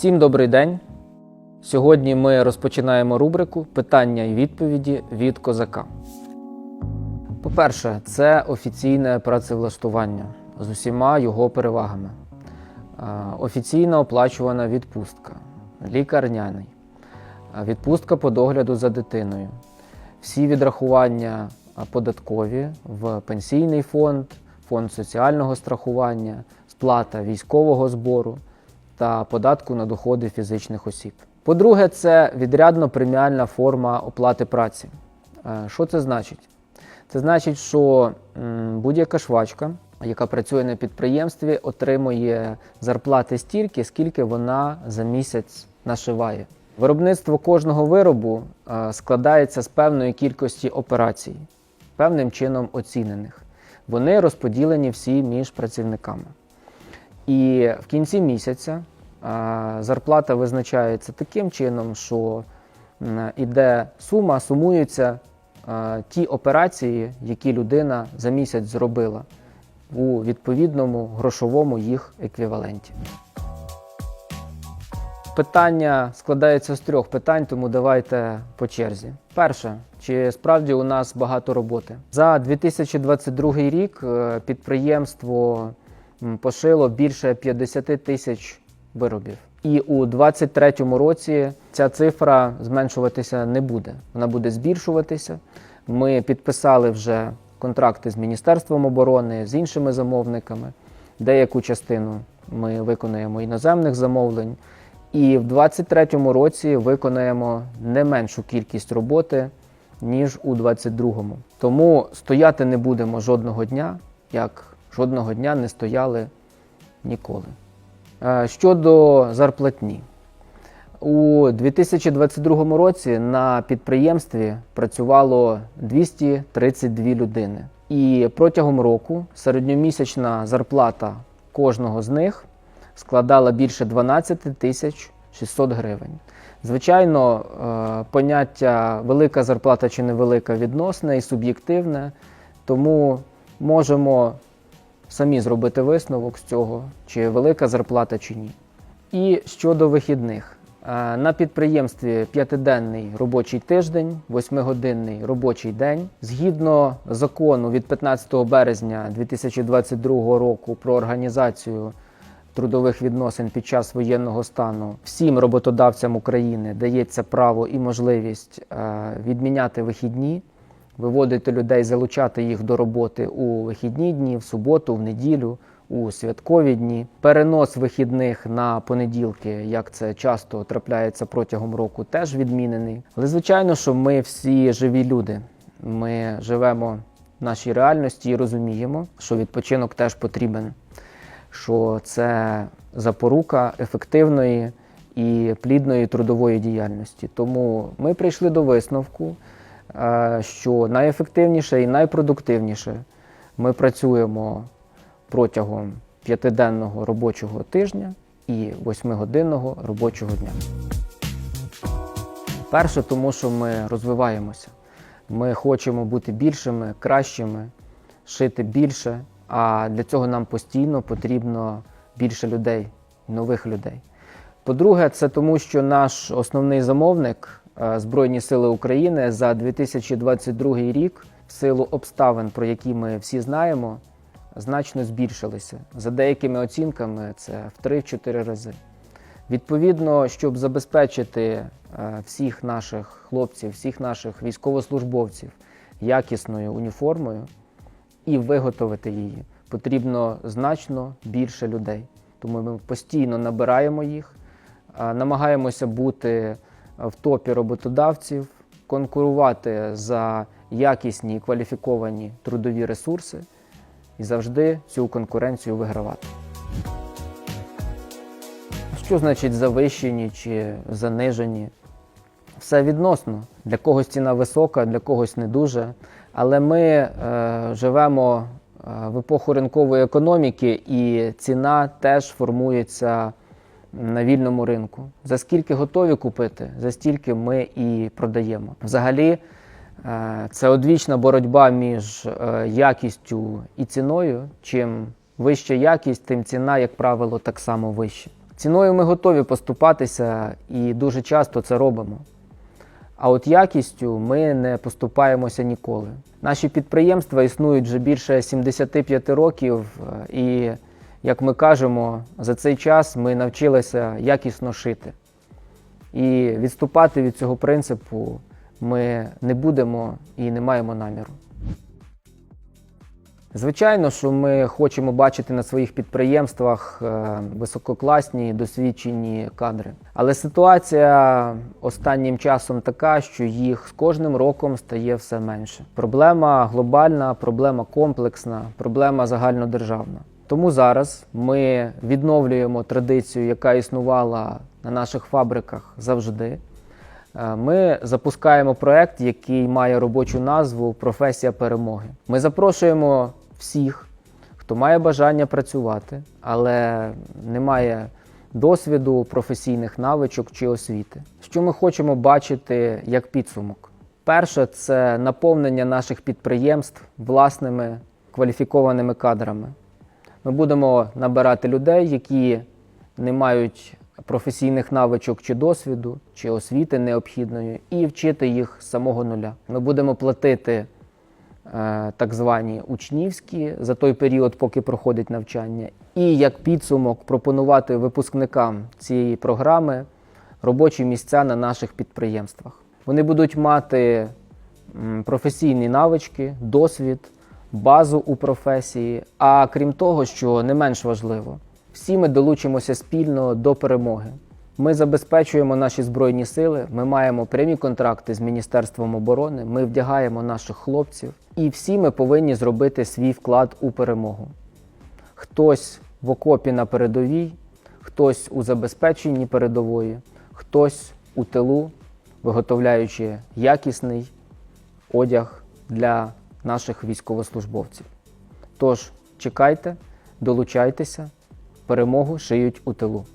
Всім добрий день. Сьогодні ми розпочинаємо рубрику Питання і відповіді від козака. По-перше, це офіційне працевлаштування з усіма його перевагами. Е, Офіційно оплачувана відпустка, лікарняний, е, відпустка по догляду за дитиною, всі відрахування е, податкові в пенсійний фонд, фонд соціального страхування, сплата військового збору та податку на доходи фізичних осіб. По-друге, це відрядно преміальна форма оплати праці. Е, Що це значить? Це значить, що будь-яка швачка, яка працює на підприємстві, отримує зарплати стільки, скільки вона за місяць нашиває. Виробництво кожного виробу е, складається з певної кількості операцій, певним чином оцінених. Вони розподілені всі між працівниками. І в кінці місяця зарплата визначається таким чином, що іде сума, сумуються ті операції, які людина за місяць зробила у відповідному грошовому їх еквіваленті. Питання складається з трьох питань, тому давайте по черзі. Перше, чи справді у нас багато роботи? За 2022 рік е, підприємство пошило більше 50 тисяч виробів. І у 2023 році ця цифра зменшуватися не буде. Вона буде збільшуватися. Ми підписали вже контракти з Міністерством оборони, з іншими замовниками. Деяку частину ми виконуємо іноземних замовлень. І в 2023 році виконаємо не меншу кількість роботи, ніж у 2022. Тому стояти не будемо жодного дня, як жодного дня не стояли ніколи. Е, Щодо зарплатні. У 2022 році на підприємстві працювало 232 людини. І протягом року середньомісячна зарплата кожного з них складала більше 12 тисяч 600 гривень. Звичайно, е, поняття велика зарплата чи невелика відносне і суб'єктивне, тому можемо самі зробити висновок з цього, чи велика зарплата чи ні. І щодо вихідних. Е, На підприємстві п'ятиденний робочий тиждень, восьмигодинний робочий день. Згідно закону від 15 березня 2022 року про організацію трудових відносин під час воєнного стану всім роботодавцям України дається право і можливість е, відміняти вихідні, виводити людей, залучати їх до роботи у вихідні дні, в суботу, в неділю, у святкові дні. Перенос вихідних на понеділки, як це часто трапляється протягом року, теж відмінений. Але звичайно, що ми всі живі люди. Ми живемо в нашій реальності і розуміємо, що відпочинок теж потрібен що це запорука ефективної і плідної трудової діяльності. Тому ми прийшли до висновку, що найефективніше і найпродуктивніше ми працюємо протягом п'ятиденного робочого тижня і восьмигодинного робочого дня. Перше, тому що ми розвиваємося. Ми хочемо бути більшими, кращими, шити більше, а для цього нам постійно потрібно більше людей, нових людей. По-друге, це тому, що наш основний замовник Збройні Сили України за 2022 рік, в силу обставин, про які ми всі знаємо, значно збільшилися. За деякими оцінками, це в 3-4 рази. Відповідно, щоб забезпечити е, всіх наших хлопців, всіх наших військовослужбовців якісною уніформою і виготовити її, потрібно значно більше людей. Тому ми постійно набираємо їх, намагаємося бути в топі роботодавців, конкурувати за якісні і кваліфіковані трудові ресурси і завжди цю конкуренцію вигравати. Що значить завищені чи занижені? Все відносно. Для когось ціна висока, для когось не дуже. Але ми е, живемо е, в епоху ринкової економіки, і ціна теж формується на вільному ринку. За скільки готові купити, за стільки ми і продаємо. Взагалі, е, це одвічна боротьба між е, якістю і ціною. Чим вища якість, тим ціна, як правило, так само вища. Ціною ми готові поступатися і дуже часто це робимо. А от якістю ми не поступаємося ніколи. Наші підприємства існують вже більше 75 років, е, і, як ми кажемо, за цей час ми навчилися якісно шити. І відступати від цього принципу ми не будемо і не маємо наміру. Звичайно, що ми хочемо бачити на своїх підприємствах е, висококласні досвідчені кадри. Але ситуація останнім часом така, що їх з кожним роком стає все менше. Проблема глобальна, проблема комплексна, проблема загальнодержавна. Тому зараз ми відновлюємо традицію, яка існувала на наших фабриках завжди. Е, Ми запускаємо проект, який має робочу назву Професія перемоги. Ми запрошуємо всіх, хто має бажання працювати, але не має досвіду, професійних навичок чи освіти. Що ми хочемо бачити як підсумок? Перше це наповнення наших підприємств власними кваліфікованими кадрами. Ми будемо набирати людей, які не мають професійних навичок чи досвіду, чи освіти необхідної, і вчити їх з самого нуля. Ми будемо платити е, так звані учнівські за той період, поки проходить навчання, і як підсумок пропонувати випускникам цієї програми робочі місця на наших підприємствах. Вони будуть мати професійні навички, досвід, базу у професії. А крім того, що не менш важливо, всі ми долучимося спільно до перемоги. Ми забезпечуємо наші збройні сили, ми маємо прямі контракти з Міністерством оборони, ми вдягаємо наших хлопців, і всі ми повинні зробити свій вклад у перемогу. Хтось в окопі на передовій, хтось у забезпеченні передової, хтось у тилу, виготовляючи якісний одяг для наших військовослужбовців. Тож чекайте, долучайтеся, перемогу шиють у тилу.